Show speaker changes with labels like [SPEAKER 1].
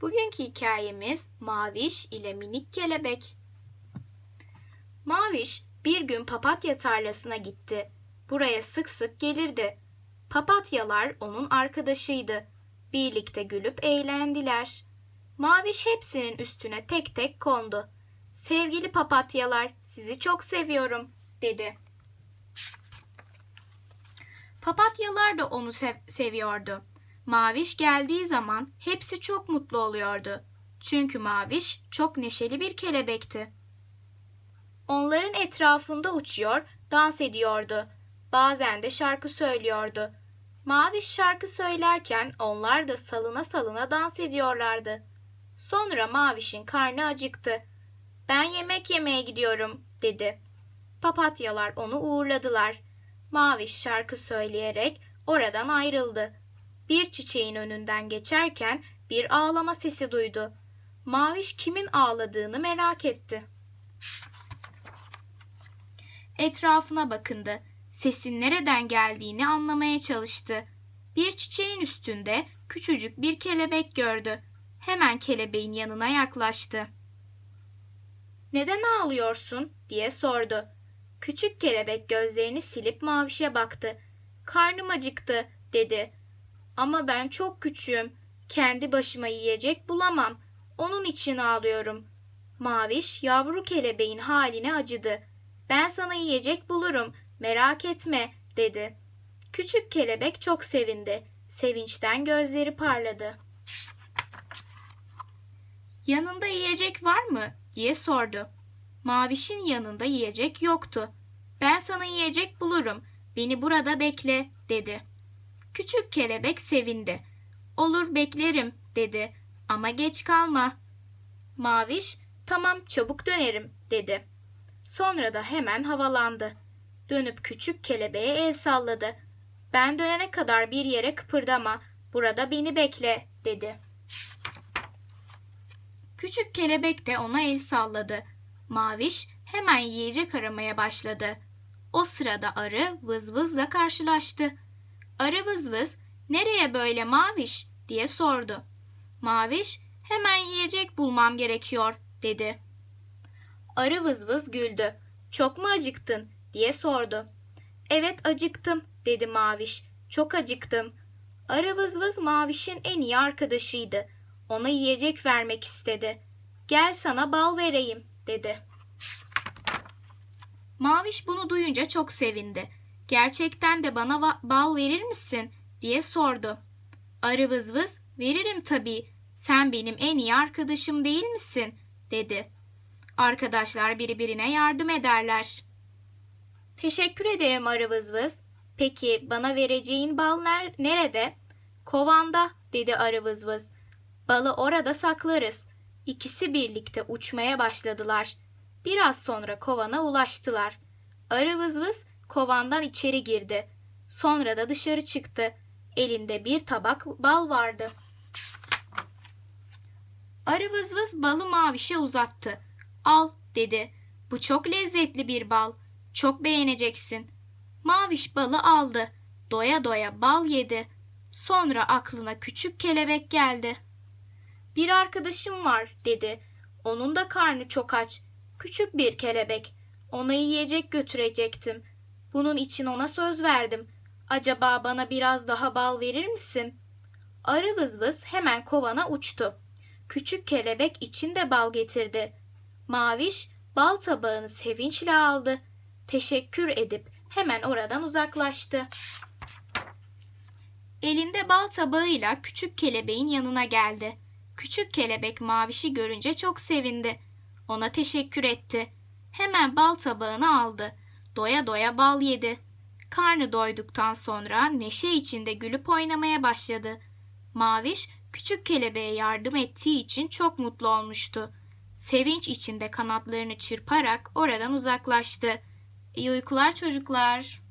[SPEAKER 1] Bugünkü hikayemiz Maviş ile Minik Kelebek. Maviş bir gün papatya tarlasına gitti. Buraya sık sık gelirdi. Papatyalar onun arkadaşıydı. Birlikte gülüp eğlendiler. Maviş hepsinin üstüne tek tek kondu. Sevgili papatyalar, sizi çok seviyorum, dedi. Papatyalar da onu sev- seviyordu. Maviş geldiği zaman hepsi çok mutlu oluyordu. Çünkü Maviş çok neşeli bir kelebekti. Onların etrafında uçuyor, dans ediyordu. Bazen de şarkı söylüyordu. Maviş şarkı söylerken onlar da salına salına dans ediyorlardı. Sonra Maviş'in karnı acıktı. Ben yemek yemeye gidiyorum, dedi. Papatyalar onu uğurladılar. Maviş şarkı söyleyerek oradan ayrıldı. Bir çiçeğin önünden geçerken bir ağlama sesi duydu. Maviş kimin ağladığını merak etti. Etrafına bakındı. Sesin nereden geldiğini anlamaya çalıştı. Bir çiçeğin üstünde küçücük bir kelebek gördü. Hemen kelebeğin yanına yaklaştı. Neden ağlıyorsun? diye sordu. Küçük kelebek gözlerini silip mavişe baktı. Karnım acıktı dedi. Ama ben çok küçüğüm. Kendi başıma yiyecek bulamam. Onun için ağlıyorum. Maviş yavru kelebeğin haline acıdı. Ben sana yiyecek bulurum. Merak etme dedi. Küçük kelebek çok sevindi. Sevinçten gözleri parladı. Yanında yiyecek var mı? diye sordu. Maviş'in yanında yiyecek yoktu. Ben sana yiyecek bulurum. Beni burada bekle dedi. Küçük kelebek sevindi. Olur beklerim dedi. Ama geç kalma. Maviş tamam çabuk dönerim dedi. Sonra da hemen havalandı. Dönüp küçük kelebeğe el salladı. Ben dönene kadar bir yere kıpırdama. Burada beni bekle dedi. Küçük kelebek de ona el salladı. Maviş hemen yiyecek aramaya başladı. O sırada arı vız vızla karşılaştı. Arı vız vız nereye böyle Maviş diye sordu. Maviş hemen yiyecek bulmam gerekiyor dedi. Arı vız vız güldü. Çok mu acıktın diye sordu. Evet acıktım dedi Maviş. Çok acıktım. Arı vız vız Maviş'in en iyi arkadaşıydı. Ona yiyecek vermek istedi. Gel sana bal vereyim dedi. Maviş bunu duyunca çok sevindi. Gerçekten de bana bal verir misin diye sordu. Arı vız vız veririm tabii. Sen benim en iyi arkadaşım değil misin dedi. Arkadaşlar birbirine yardım ederler. Teşekkür ederim arı vız vız. Peki bana vereceğin bal ner- nerede? Kovanda dedi arı vız vız. Balı orada saklarız. İkisi birlikte uçmaya başladılar. Biraz sonra kovana ulaştılar. Arı vız vız kovandan içeri girdi. Sonra da dışarı çıktı. Elinde bir tabak bal vardı. Arı vız vız balı mavişe uzattı. Al dedi. Bu çok lezzetli bir bal. Çok beğeneceksin. Maviş balı aldı. Doya doya bal yedi. Sonra aklına küçük kelebek geldi. Bir arkadaşım var dedi. Onun da karnı çok aç. Küçük bir kelebek. Ona yiyecek götürecektim. Bunun için ona söz verdim. Acaba bana biraz daha bal verir misin? Arı vız vız hemen kovana uçtu. Küçük kelebek için de bal getirdi. Maviş bal tabağını sevinçle aldı. Teşekkür edip hemen oradan uzaklaştı. Elinde bal tabağıyla küçük kelebeğin yanına geldi. Küçük kelebek Maviş'i görünce çok sevindi. Ona teşekkür etti. Hemen bal tabağını aldı. Doya doya bal yedi. Karnı doyduktan sonra neşe içinde gülüp oynamaya başladı. Maviş küçük kelebeğe yardım ettiği için çok mutlu olmuştu. Sevinç içinde kanatlarını çırparak oradan uzaklaştı. İyi uykular çocuklar.